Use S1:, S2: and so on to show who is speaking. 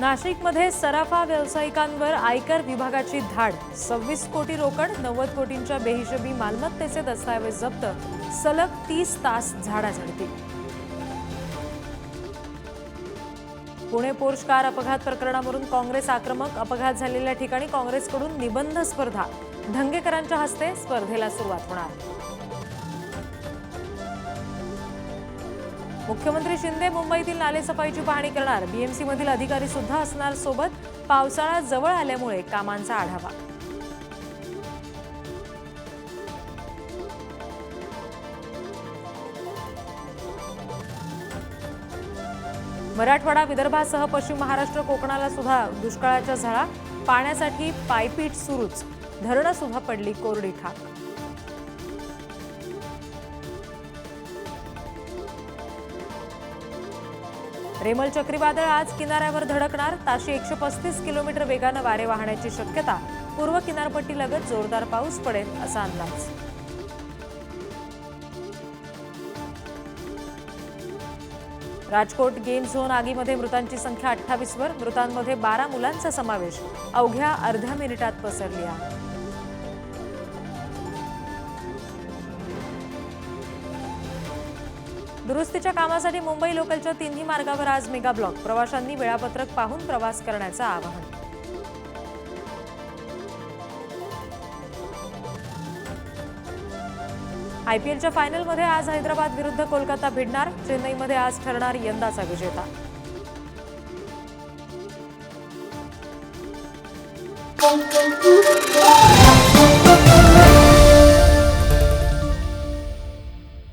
S1: नाशिकमध्ये सराफा व्यावसायिकांवर आयकर विभागाची धाड. सव्वीस कोटी रोकड नव्वद कोटींच्या बेहिशोबी मालमत्तेचे दस्तावेज जप्त. सलग तीस तास झाडाझडती. पुणे पोर्श कार अपघात प्रकरणावरून काँग्रेस आक्रमक अपघात झालेल्या ठिकाणी काँग्रेसकडून निबंध स्पर्धा. धंगेकरांच्या हस्ते स्पर्धेला सुरुवात होणार. मुख्यमंत्री शिंदे मुंबईतील नालेसफाईची पाहणी करणार. बीएमसीमधील अधिकारी सुद्धा असणार सोबत. पावसाळा जवळ आल्यामुळे कामांचा आढावा. मराठवाडा विदर्भासह पश्चिम महाराष्ट्र कोकणाला सुद्धा दुष्काळाच्या झळा. पाण्यासाठी पायपीट सुरूच. धरणं सुद्धा पडली कोरडी ठाक रेमल चक्रीवादळ आज किनाऱ्यावर धडकणार. ताशी एकशे पस्तीस किलोमीटर वेगानं वारे वाहण्याची शक्यता. पूर्व किनारपट्टीलगत जोरदार पाऊस पडेल असा अंदाज. राजकोट गेम झोन आगीमध्ये मृतांची संख्या अठ्ठावीसवर. मृतांमध्ये बारा मुलांचा समावेश. अवघ्या अर्ध्या मिनिटात पसरली आहे. दुरुस्तीच्या कामासाठी मुंबई लोकलच्या तिन्ही मार्गावर आज मेगा ब्लॉक. प्रवाशांनी वेळापत्रक पाहून प्रवास करण्याचं आवाहन. आयपीएलच्या फायनलमध्ये आज हैदराबाद विरुद्ध कोलकाता भिडणार. चेन्नईमध्ये आज ठरणार यंदाचा विजेता.
S2: Thank you.